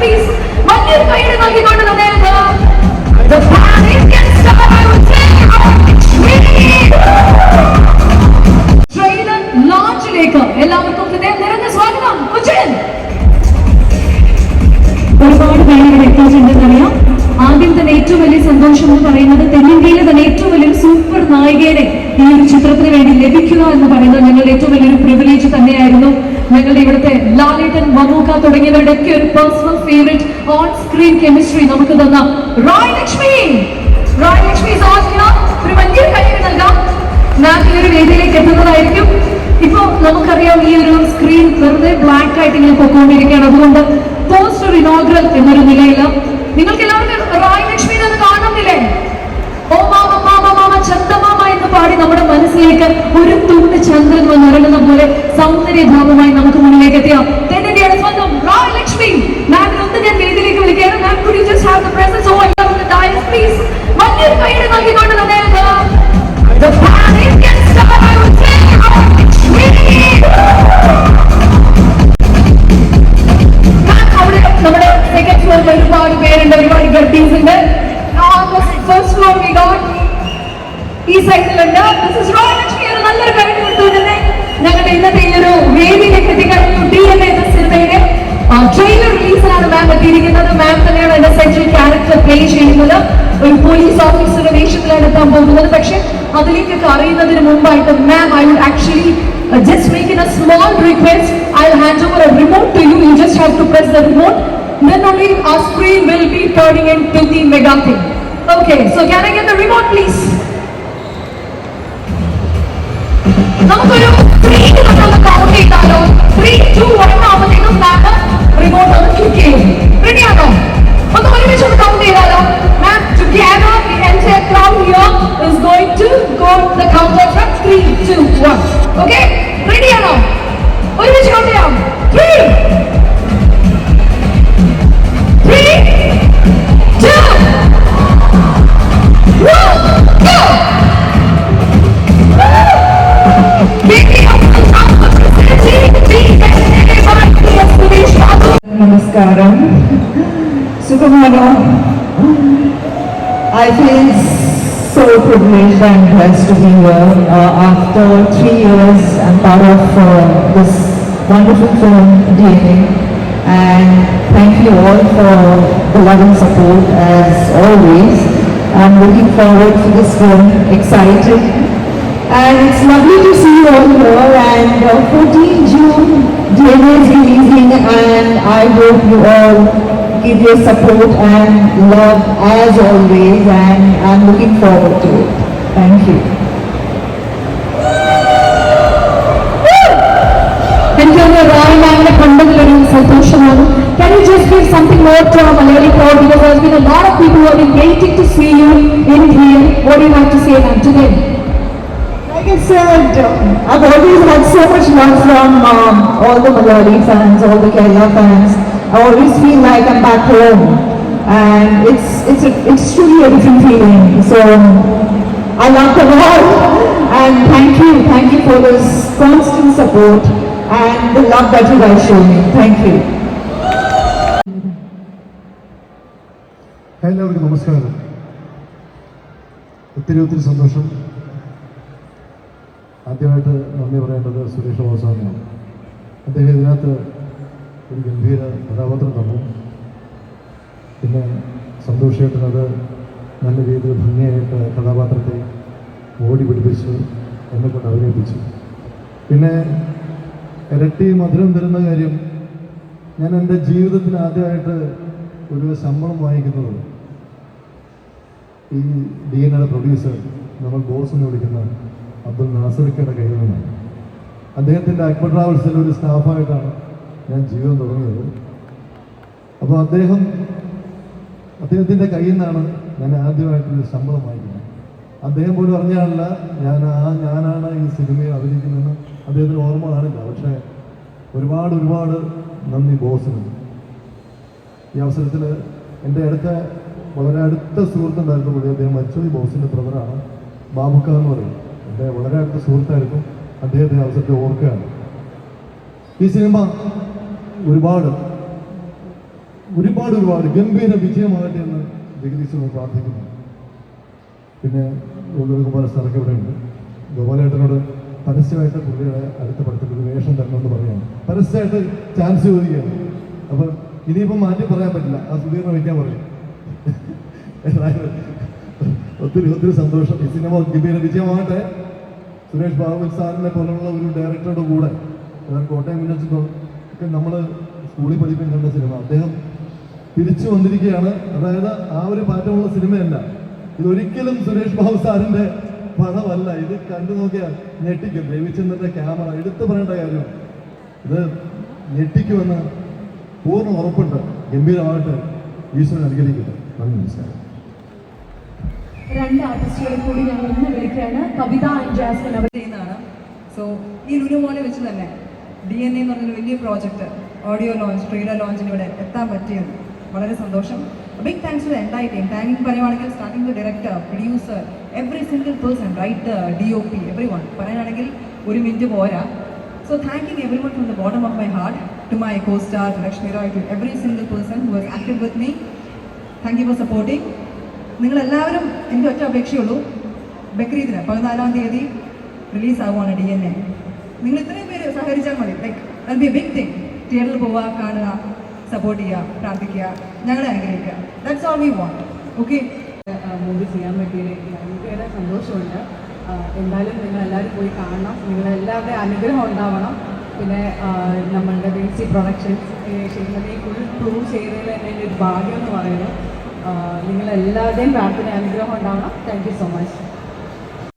Please വലിയൊരു കൈയ്യടി നൽകിക്കൊണ്ട് അദ്ദേഹത്തെ The Pan-Indian star, I would say, trailer ലോഞ്ചിലേക്ക് എല്ലാവർക്കും ഹൃദയം നിറഞ്ഞ സ്വാഗതം. ഉജ്ജയൻ ഒരുപാട് പേര് എത്തിയിട്ടുണ്ടെന്നറിയാം ആദ്യം തന്നെ ഏറ്റവും വലിയ സന്തോഷം എന്ന് പറയുന്നത് തെന്നിന്ത്യയിലെ തന്നെ ഏറ്റവും വലിയൊരു സൂപ്പർ നായികയെ ഈ ഒരു ചിത്രത്തിന് വേണ്ടി ലഭിക്കുക എന്ന് പറയുന്നത് ഞങ്ങളുടെ ഏറ്റവും വലിയൊരു പ്രിവിലേജ് തന്നെയായിരുന്നു. ഞങ്ങളുടെ ഇവിടുത്തെ ലാലേട്ടൻ മമൂക്ക തുടങ്ങിയവരുടെ ഒക്കെ ഒരു personal favourite on screen chemistry നമുക്ക് തന്ന റോയ് ലക്ഷ്മി റോയ് ലക്ഷ്മി. ഒരു വലിയ കഴിവ് നൽകാം. നാട്ടിലൊരു വേദിയിലേക്ക് എത്തുന്നതായിരിക്കും. ഇപ്പൊ നമുക്കറിയാം ഈ ഒരു സ്ക്രീൻ വെറുതെ ബ്ലാക്ക് ആയിട്ട് ഇങ്ങനെ പൊക്കോണ്ടിരിക്കുകയാണ്. അതുകൊണ്ട് പോസ്റ്റർ ഇനോഗ്രൽ എന്നൊരു നിലയിൽ നിങ്ങൾക്ക് എല്ലാവർക്കും റായ് ലക്ഷ്മി എന്ന് കാണുന്നില്ലേ? ഓ മാമ മാമ മാമ ചന്ദമാമ എന്ന് പാടി നമ്മുടെ മനസ്സിലേക്ക് ഒരു തുണ്ട് ചന്ദ്രൻ വന്നിറങ്ങുന്ന പോലെ സൗന്ദര്യഭാവമായി നമുക്ക് മുന്നിലേക്ക് എത്തിയാം. തെന്നിന്ത്യയുടെ സ്വന്തം റായ് ലക്ഷ്മി മാമിന് ഒന്ന് ഞാൻ വേദിയിലേക്ക് വിളിക്കുകയാണ്. Ma'am could you just have the presence of dais please വലിയൊരു കൈയ്യടി നൽകിക്കൊണ്ട് അദ്ദേഹത്തെ The Pan-Indian star, I would നമ്മുടെ സെക്കൻഡ് ഫ്ലോറിൽ ഒരുപാട് പേരുണ്ട് ഒരുപാട് ഗഡ്ഡീസ് ഉണ്ട്. ഫസ്റ്റ് ഫ്ലോർ വി ഗോട്ട് ഈ നല്ലൊരു കാര്യം കൊടുത്തുകൊണ്ടേ ഞങ്ങളുടെ ഇന്നത്തെ ഒരു വേദിയിലേക്ക് എത്തിക്കഴിഞ്ഞു ഡി എൻ എന്ന സിനിമയുടെ ട്രെയിലർ റിലീസിലാണ് മാം എത്തിയിരിക്കുന്നത്. മാം തന്നെയാണ് എന്റെ സെൻട്രൽ ക്യാരക്ടർ പ്ലേ ചെയ്യുന്നത്. ഒരു പോലീസ് ഓഫീസറുടെ വേഷത്തിലാണ് എത്താൻ പോകുന്നത്. പക്ഷെ അതിലേക്കൊക്കെ അറിയുന്നതിന് മുമ്പായിട്ട് ma'am I would actually just make in a small request I hand over a remote to you you just have to press the remote then only our screen will be turning into the mega thing. Okay, so can I get the remote please? నమ్మకం. Feel so privileged and blessed to be here. Uh, after three years, I'm part of uh, this wonderful film, DNA. And thank you all for the love and support as always. I'm looking forward to this film, excited. And it's lovely to see you all here. And uh, 14 June, DNA is releasing, and I hope you all give your support and love as always and I'm looking forward to it. Thank you. Can you just give something more to our Malayali crowd because there's been a lot of people who have been waiting to see you in here. What do you have to say now to them? Like I said, I've always had so much love from um, all the Malayali fans, all the Kerala fans. I always feel like I'm back home, and it's it's a, it's truly a different feeling. So I love them all, and thank you, thank you for this constant support and the love that you guys show me. Thank you. എല്ലാവർക്കും നമസ്കാരം ഒത്തിരി ഒത്തിരി സന്തോഷം ആദ്യമായിട്ട് നന്ദി പറയേണ്ടത് സുരേഷ് ബാബുസാറിനാണ് അദ്ദേഹം ഇതിനകത്ത് ഒരു ഗംഭീര കഥാപാത്രം തന്നു. പിന്നെ സന്തോഷേട്ടനത് നല്ല രീതിയിൽ ഭംഗിയായിട്ട് കഥാപാത്രത്തെ ഓടി പിടിപ്പിച്ച് എന്നെ കൊണ്ട് അഭിനയിപ്പിച്ചു. പിന്നെ ഇരട്ടി മധുരം തരുന്ന കാര്യം ഞാൻ എന്റെ ജീവിതത്തിൽ ആദ്യമായിട്ട് ഒരു ശമ്പളം വാങ്ങിക്കുന്നത് ഈ ഡി എൻ പ്രൊഡ്യൂസർ നമ്മൾ ബോസ് എന്ന് വിളിക്കുന്ന അബ്ദുൽ നാസറിക്കയുടെ കയ്യിൽ നിന്നാണ്. അദ്ദേഹത്തിന്റെ അക്ബർ ട്രാവൽസിൽ ഒരു സ്റ്റാഫായിട്ടാണ് ഞാൻ ജീവിതം തുടങ്ങിയത്. അപ്പോൾ അദ്ദേഹം അദ്ദേഹത്തിന്റെ കയ്യിൽ നിന്നാണ് ഞാൻ ആദ്യമായിട്ടൊരു ശമ്പളം വാങ്ങിക്കുന്നത്. അദ്ദേഹം പോലും അറിഞ്ഞാണല്ല ഞാൻ ആ ഞാനാണ് ഈ സിനിമയിൽ അഭിനയിക്കുന്നതെന്ന് അദ്ദേഹത്തിന് ഓർമ്മ കാണില്ല പക്ഷേ ഒരുപാട് ഒരുപാട് നന്ദി ബോസിന്. ഈ അവസരത്തിൽ എന്റെ അടുത്ത വളരെ അടുത്ത സുഹൃത്തുണ്ടായിരുന്നു പുള്ളി. അദ്ദേഹം മരിച്ചത് ഈ ബോസിന്റെ ബ്രദറാണ്. ബാബുക്ക എന്ന് പറയും. എന്റെ വളരെ അടുത്ത സുഹൃത്തായിരുന്നു അദ്ദേഹത്തെ അവസരത്തെ അവസരത്തിൽ ഓർക്കുകയാണ്. ഈ സിനിമ ഒരുപാട് ഒരുപാട് ഒരുപാട് ഗംഭീര വിജയമാകട്ടെ എന്ന് ജഗദീശനോട് പ്രാർത്ഥിക്കുന്നു. പിന്നെ ഗോകുല സ്ഥലമൊക്കെ ഇവിടെ ഉണ്ട്. ഗോപാലേട്ടനോട് പരസ്യമായിട്ട് പുള്ളിയുടെ അടുത്ത പടത്തിൽ ഒരു വേഷം തരണമെന്ന് പറയാണ് പരസ്യമായിട്ട് ചാൻസ് ചോദിക്കുകയാണ്. അപ്പം ഇനിയിപ്പം മാറ്റി പറയാൻ പറ്റില്ല. ആ സുധീറിനെ വയ്ക്കാൻ പറയും. ഒത്തിരി ഒത്തിരി സന്തോഷം. ഈ സിനിമ ഗംഭീര വിജയമാകട്ടെ. സുരേഷ് ബാബു സാറിനെ പോലുള്ള ഒരു ഡയറക്ടറുടെ കൂടെ. കോട്ടയം ഒക്കെ നമ്മൾ സ്കൂളിൽ പഠിപ്പിക്കാൻ കണ്ട സിനിമ. അദ്ദേഹം തിരിച്ചു വന്നിരിക്കുകയാണ്. അതായത് ആ ഒരു പാറ്റമുള്ള സിനിമയല്ല. ഇതൊരിക്കലും സുരേഷ് ബാബു സാറിന്റെ പടമല്ല. ഇത് കണ്ടു നോക്കിയാൽ ഞെട്ടിക്കും. രവിചന്ദ്രന്റെ ക്യാമറ. എടുത്തു പറയേണ്ട കാര്യം ഇത് ഞെട്ടിക്കുമെന്ന് പൂർണ ഉറപ്പുണ്ട്. ഗംഭീരമായിട്ട് ഈശ്വരൻ അനുഗ്രഹിക്കട്ടെ. നന്ദി നമസ്കാരം. രണ്ട് ആർട്ടിസ്റ്റുകളെ കൂടി ഞാൻ ഇന്ന് വിളിക്കുകയാണ്. കവിത ആൻഡ് ജാസ്മിൻ അവർ ചെയ്യുന്നതാണ് സോ ഈ ലുലു മോനെ വെച്ച് തന്നെ ഡി എൻ എ എന്ന് പറഞ്ഞൊരു വലിയ പ്രോജക്റ്റ് ഓഡിയോ ലോഞ്ച് ട്രെയിലർ ലോഞ്ചിന് ഇവിടെ എത്താൻ പറ്റിയത്. വളരെ സന്തോഷം. Big thanks to entire team thank പറയുവാണെങ്കിൽ starting to director producer every single person writer D O P every one പറയാനാണെങ്കിൽ ഒരു മിനിറ്റ് പോരാ. So thanking every one from the bottom of my heart to my co star Lakshmi Roy to every single person who was active with me thank you for supporting നിങ്ങളെല്ലാവരും എനിക്ക് ഒറ്റ അപേക്ഷയുള്ളൂ ബക്രീദിന് പതിനാലാം തീയതി release ആവുകയാണ് D N A നിങ്ങൾ ഇത്രയും പേര് സഹകരിച്ചാൽ മതി. ലൈക്ക് അത് ബി ബിഗ് തിങ് തിയേറ്ററിൽ പോവുക കാണുക സപ്പോർട്ട് ചെയ്യുക പ്രാർത്ഥിക്കുക ഞങ്ങളെ അനുഗ്രഹിക്കുക. That's all we want okay movie ചെയ്യാൻ പറ്റിയത് ഏറെ സന്തോഷമുണ്ട്. എന്തായാലും നിങ്ങൾ എല്ലാവരും പോയി കാണണം. നിങ്ങളെല്ലാവരുടെയും അനുഗ്രഹം ഉണ്ടാവണം. പിന്നെ നമ്മളുടെ ബി സി പ്രൊഡക്ഷൻസ് ശരി ഫുൾ പ്രൂവ് ചെയ്തതിൽ തന്നെ എന്റെ ഒരു ഭാഗ്യം എന്ന് പറയുന്നത് നിങ്ങളെല്ലാവരുടെയും പ്രാർത്ഥന അനുഗ്രഹം ഉണ്ടാവണം. Thank you so much